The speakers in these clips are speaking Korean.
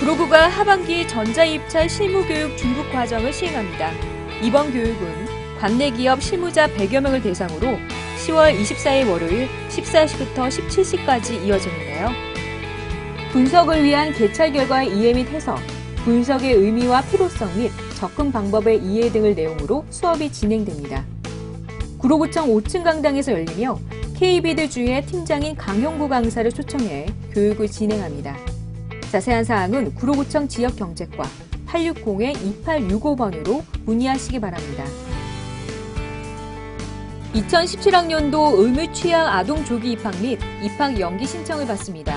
구로구가 하반기 전자입찰 실무교육 중급 과정을 시행합니다. 이번 교육은 관내 기업 실무자 100여 명을 대상으로 10월 24일 월요일 14시부터 17시까지 이어지는데요. 분석을 위한 개찰 결과의 이해 및 해석, 분석의 의미와 필요성 및 접근 방법의 이해 등을 내용으로 수업이 진행됩니다. 구로구청 5층 강당에서 열리며 KB드 주의 팀장인 강용구 강사를 초청해 교육을 진행합니다. 자세한 사항은 구로구청 지역경제과 860-2865번으로 문의하시기 바랍니다. 2017학년도 의무 취약 아동 조기 입학 및 입학 연기 신청을 받습니다.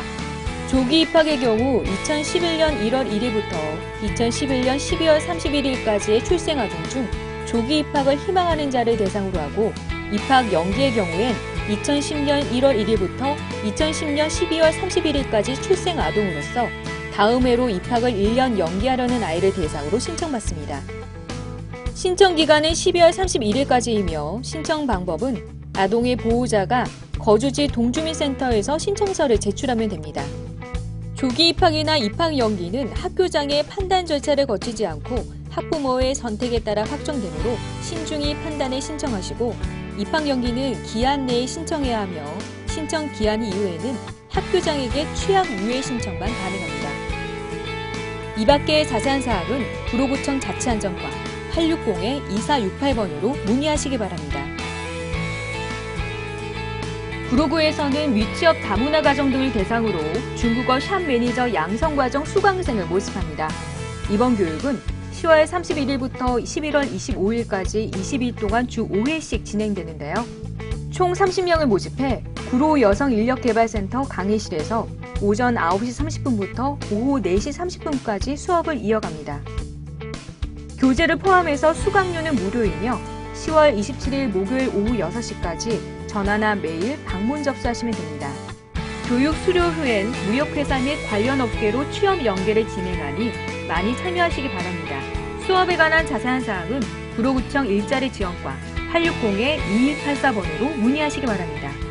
조기 입학의 경우 2011년 1월 1일부터 2011년 12월 31일까지의 출생 아동 중 조기 입학을 희망하는 자를 대상으로 하고 입학 연기의 경우엔 2010년 1월 1일부터 2010년 12월 31일까지 출생 아동으로서 다음 해로 입학을 1년 연기하려는 아이를 대상으로 신청받습니다. 신청 기간은 12월 31일까지이며 신청 방법은 아동의 보호자가 거주지 동주민센터에서 신청서를 제출하면 됩니다. 조기 입학이나 입학 연기는 학교장의 판단 절차를 거치지 않고 학부모의 선택에 따라 확정되므로 신중히 판단해 신청하시고 입학 연기는 기한 내에 신청해야 하며 신청 기한 이후에는 학교장에게 취약 유예 신청만 가능합니다. 이 밖의 자세한 사항은 구로구청 자치안전과 860-2468번으로 문의하시기 바랍니다. 구로구에서는 위취업 다문화 가정 등을 대상으로 중국어 샵 매니저 양성 과정 수강생을 모집합니다. 이번 교육은 10월 31일부터 11월 25일까지 20일 동안 주 5회씩 진행되는데요. 총 30명을 모집해 구로 여성 인력개발센터 강의실에서 오전 9시 30분부터 오후 4시 30분까지 수업을 이어갑니다. 교재를 포함해서 수강료는 무료이며 10월 27일 목요일 오후 6시까지 전화나 메일, 방문 접수하시면 됩니다. 교육 수료 후엔 무역회사 및 관련 업계로 취업 연계를 진행하니 많이 참여하시기 바랍니다. 수업에 관한 자세한 사항은 구로구청 일자리 지원과 860-2184번으로 문의하시기 바랍니다.